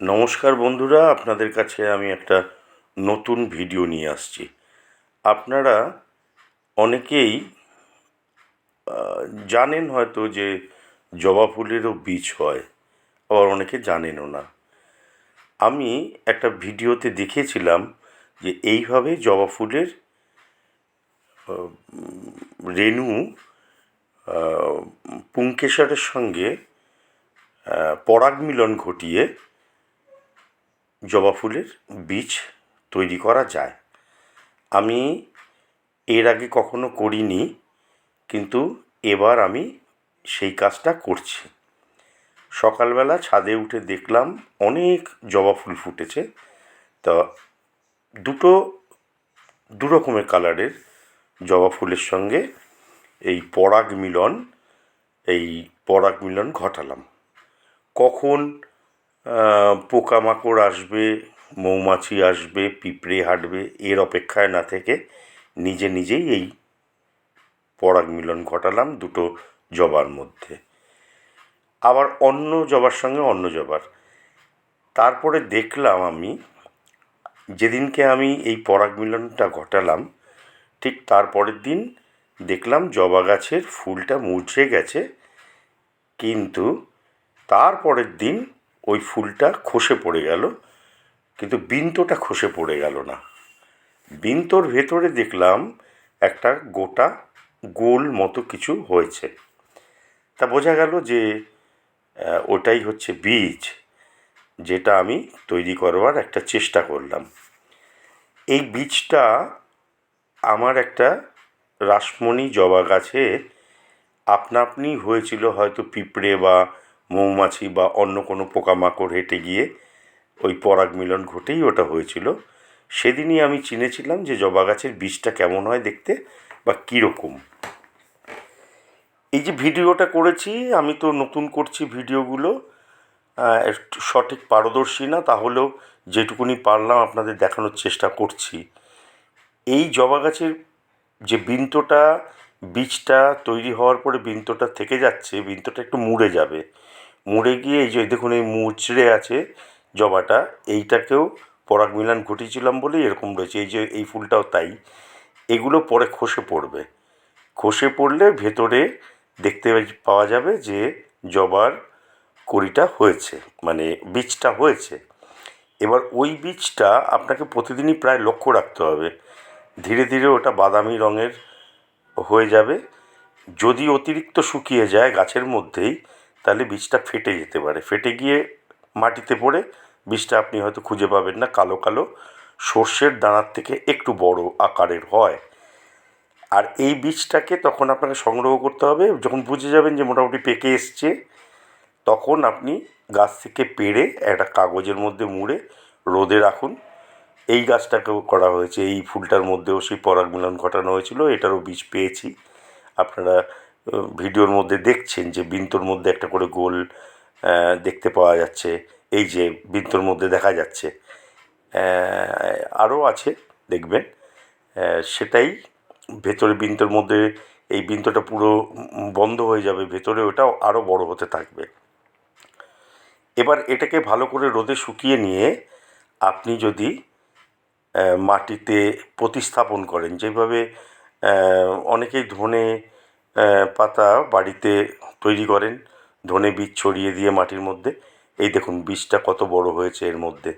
নমস্কার বন্ধুরা, আপনাদের কাছে আমি একটা নতুন ভিডিও নিয়ে আসছি। আপনারা অনেকেই জানেন হয়তো যে জবা ফুলেরও বীজ হয়, আবার অনেকে জানেনও না। আমি একটা ভিডিওতে দেখেছিলাম যে এইভাবে জবা ফুলের রেণু পুংকেশরের সঙ্গে পরাগ মিলন ঘটিয়ে জবা ফুলের বীজ তৈরি করা যায়। আমি এর আগে কখনো করিনি, কিন্তু এবার আমি সেই কাজটা করছি। সকালবেলা ছাদে উঠে দেখলাম অনেক জবা ফুল ফুটেছে। তা দুটো, দু রকমের কালারের জবা ফুলের সঙ্গে এই পরাগ মিলন, এই পরাগ মিলন ঘটালাম। কখন পোকামাকড় আসবে, মৌমাছি আসবে, পিঁপড়ে হাঁটবে, এর অপেক্ষায় না থেকে নিজে নিজেই এই পরাগ মিলন ঘটালাম দুটো জবার মধ্যে। আবার অন্য জবার সঙ্গে অন্য জবার। তারপরে দেখলাম আমি, যেদিনকে আমি এই পরাগ মিলনটা ঘটালাম, ঠিক তারপরের দিন দেখলাম জবা গাছের ফুলটা মুছে গেছে, কিন্তু তারপরের দিন ওই ফুলটা খসে পড়ে গেল, কিন্তু বিন্তটা খসে পড়ে গেল না। বিন্তর ভেতরে দেখলাম একটা গোটা গোল মতো কিছু হয়েছে। তা বোঝা গেল যে ওটাই হচ্ছে বীজ, যেটা আমি তৈরি করবার একটা চেষ্টা করলাম। এই বীজটা আমার একটা রাসমণি জবা গাছে আপনা আপনি হয়েছিল হয়তো পিঁপড়ে বা মৌমাছি বা অন্য কোনো পোকামাকড় হেঁটে গিয়ে ওই পরাগ মিলন ঘটেই ওটা হয়েছিল। সেদিনই আমি চিনেছিলাম যে জবা গাছের বীজটা কেমন হয় দেখতে বা কীরকম। এই যে ভিডিওটা করেছি, আমি তো নতুন করছি ভিডিওগুলো সঠিক পারদর্শী না, তাহলেও যেটুকুনি পারলাম আপনাদের দেখানোর চেষ্টা করছি। এই জবা গাছের যে বিন্তটা বীজটা তৈরি হওয়ার পরে বিন্তটা থেকে যাচ্ছে, বিন্তটা একটু মুড়ে যাবে। মুড়ে গিয়ে এই যে দেখুন এই মুচড়ে আছে জবাটা, এইটাকেও পরাগ মিলন ঘটিয়েছিলাম বলেই এরকম রয়েছে। এই যে, এই ফুলটাও তাই। এগুলো পরে খসে পড়বে। খসে পড়লে ভেতরে দেখতে পাওয়া যাবে যে জবার কড়িটা হয়েছে মানে বীজটা হয়েছে। এবার ওই বীজটা আপনাকে প্রতিদিনই প্রায় লক্ষ্য রাখতে হবে। ধীরে ধীরে ওটা বাদামি রঙের হয়ে যাবে। যদি অতিরিক্ত শুকিয়ে যায় গাছের মধ্যেই, তাহলে বীজটা ফেটে যেতে পারে। ফেটে গিয়ে মাটিতে পড়ে, বীজটা আপনি হয়তো খুঁজে পাবেন না, কালো কালো। সর্ষের দানার থেকে একটু বড় আকারের হয়। আর এই বীজটাকে তখন আপনাকে সংগ্রহ করতে হবে। যখন বুঝে যাবেন যে মোটামুটি পেকে এসছে, তখন আপনি গাছ থেকে পেড়ে একটা কাগজের মধ্যে মুড়ে রোদে রাখুন। এই গাছটাকেও করা হয়েছে, এই ফুলটার মধ্যেও সেই পরাগ মিলন ঘটানো হয়েছিল, এটারও বীজ পেয়েছি। আপনারা ভিডিওর মধ্যে দেখছেন যে বিন্তর মধ্যে একটা করে গোল দেখতে পাওয়া যাচ্ছে, এই যে বিন্তর মধ্যে দেখা যাচ্ছে। আরও আছে, দেখবেন। সেটাই ভেতরে বিন্তর মধ্যে, এই বিন্তটা পুরো বন্ধ হয়ে যাবে ভেতরে, ওটাও আরও বড় হতে থাকবে। এবার এটাকে ভালো করে রোদে শুকিয়ে নিয়ে আপনি যদি মাটিতে প্রতিস্থাপন করেন। যেভাবে অনেকেই ধনে পাতা বাড়িতে তৈরি করেন, ধনে বীজ ছড়িয়ে দিয়ে মাটির মধ্যে। এই দেখুন, বীজটা কত বড় হয়েছে এর মধ্যে।